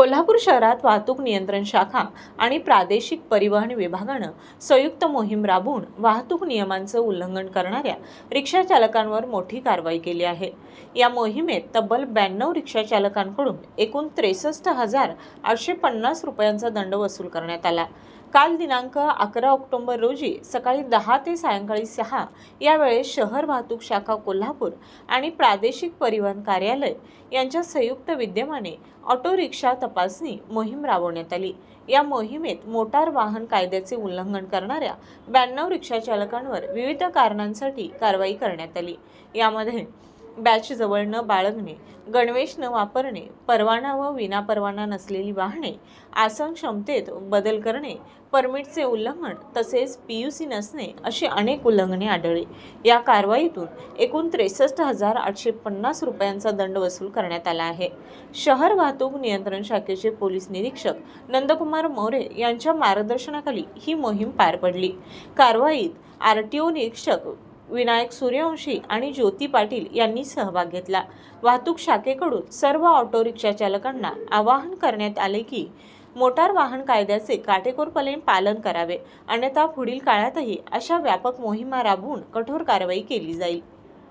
कोल्हापूर शहरात वाहतूक नियंत्रण शाखा आणि प्रादेशिक परिवहन विभागानं संयुक्त मोहीम राबवून वाहतूक नियमांचं उल्लंघन करणाऱ्या रिक्षा चालकांवर मोठी कारवाई केली आहे. या मोहिमेत तब्बल ब्याण्णव रिक्षा चालकांकडून एकूण त्रेसष्ट हजार आठशे पन्नास रुपयांचा दंड वसूल करण्यात आला. काल दिनांक अकरा ऑक्टोबर रोजी सकाळी दहा ते सायंकाळी सहा यावेळेस शहर वाहतूक शाखा कोल्हापूर आणि प्रादेशिक परिवहन कार्यालय यांच्या संयुक्त विद्यमाने ऑटो रिक्षा तपासणी मोहीम राबवण्यात आली. या मोहिमेत मोटार वाहन कायद्याचे उल्लंघन करणाऱ्या ब्याण्णव रिक्षा चालकांवर विविध कारणांसाठी कारवाई करण्यात आली. यामध्ये बॅचजवळ न बाळगणे गणवेश न वापरणे परवाना व विनापरवाना नसलेली वाहने आसन क्षमतेत बदल करणे परमिटचे उल्लंघन तसेच पी यू सी नसणे अशी अनेक उल्लंघने आढळली. या कारवाईतून एकूण त्रेसष्ट हजार आठशे पन्नास रुपयांचा दंड वसूल करण्यात आला आहे. शहर वाहतूक नियंत्रण शाखेचे पोलीस निरीक्षक नंदकुमार मोरे यांच्या मार्गदर्शनाखाली ही मोहीम पार पडली. कारवाईत आर टी ओ निरीक्षक विनायक सूर्यवंशी आणि ज्योती पाटील यांनी सहभाग घेतला. वाहतूक शाखेकडून सर्व ऑटो रिक्षा चालकांना आवाहन करण्यात आले की मोटार वाहन कायद्याचे काटेकोरपणे पालन करावे. अन्यथा पुढील काळातही अशा व्यापक मोहिमा राबवून कठोर कारवाई केली जाईल.